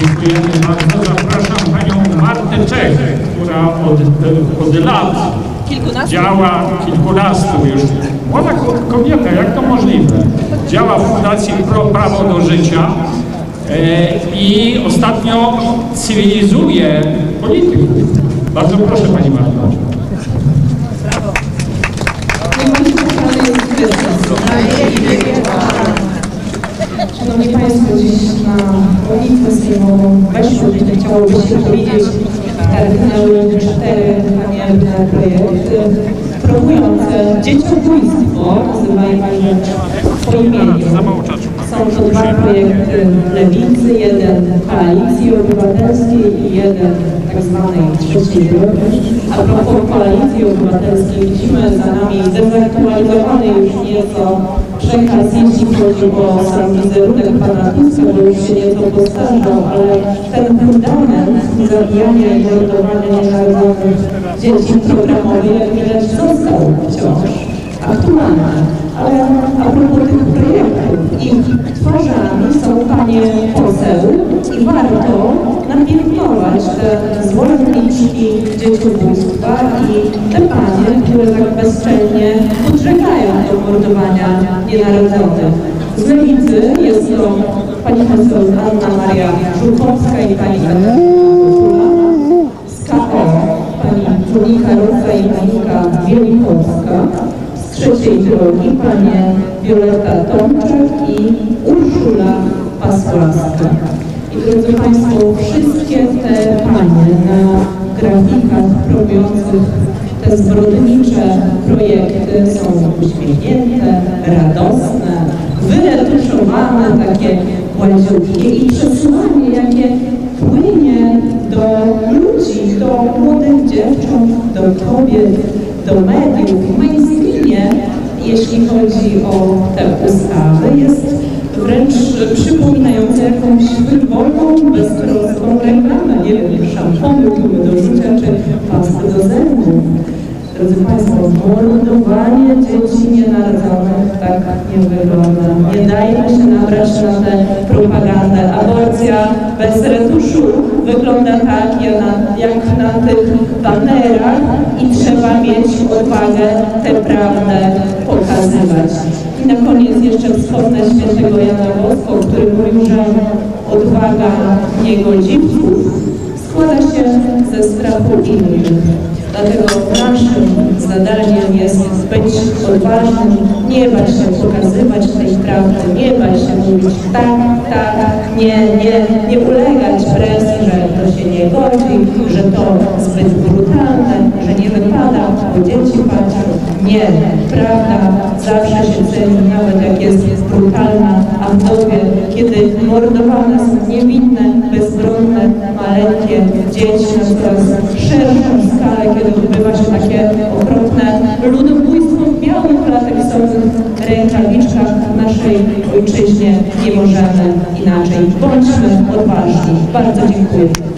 Dziękujemy bardzo. Zapraszam panią Martę Czech, która od, od lat Kilkunastu? działa, kilkunastu już. Młoda ko- kobieta, jak to możliwe? Działa w Fundacji Pro Prawo do Życia e, i ostatnio cywilizuje polityków. Bardzo proszę pani Marto. Weszło, gdzie chciałoby się powiedzieć kardynały cztery haniebne projekty promujące dzieciobójstwo, nazywajmy po imieniu. Są to dwa projekty Lewicy, jeden Koalicji Obywatelskiej i jeden tak zwanej trzeciej. A propos Koalicji Obywatelskiej widzimy za nami dezaktualizowany już nieco przekaz, jeśli chodzi o sam wizerunek pana Tuska, bo już się nieco postarzał, ale ten fundament zabijania i mordowania nienarodzowych dzieci jak widać, został wciąż aktualny. Ale a propos tych projektów, ich twarzami są panie poseł i warto napiętnować te zwolenniczki dzieciobójstwa i te panie, które tak bezczelnie do mordowania nienarodzonych. Z lewicy jest to pani poseł Anna Maria Żukowska i pani. Z KO pani Monika Rosa i Monika Wielikowska. Z trzeciej drogi panie Wioleta Tomczak i Urszula Pasławska. I drodzy Państwo, wszystkie te panie na grafikach promujących te zbrodnicze projekty są uśmiechnięte, radosne, wyretuszowane, takie gładziutkie i przesyłanie, jakie płynie do ludzi, do młodych dziewcząt, do kobiet, do mediów, w mainstreamie, jeśli chodzi o te ustawy, jest wręcz przypominające jakąś frywolną, beztroską reklamę, nie wiem, szamponu, gumy do rzucia czy pasty do. Drodzy Państwo, mordowanie dzieci nienarodzonych tak nie wygląda. Nie dajmy się nabrać na tę propagandę. Aborcja bez retuszu wygląda tak jak na, tych banerach i trzeba mieć odwagę tę prawdę pokazywać. I na koniec jeszcze wspomnę świętego Jana Bosko, który mówił, że odwaga niegodziwców składa się ze strachu innych. Dlatego naszym zadaniem jest być odważnym, nie bać się pokazywać tej prawdy, nie bać się mówić tak, tak, nie, nie, nie ulegać presji, że to się nie godzi, że to zbyt brutalne, że nie wypada o dzieci patrzą. Nie, prawda zawsze się ceni, nawet jak jest brutalna, a w dobie, kiedy mordowane są niewinne, dzieci na coraz szerszą skalę, kiedy odbywa się takie okropne ludobójstwo w białych lateksowych rękawiczkach w naszej ojczyźnie, nie możemy inaczej. Bądźmy odważni. Bardzo dziękuję.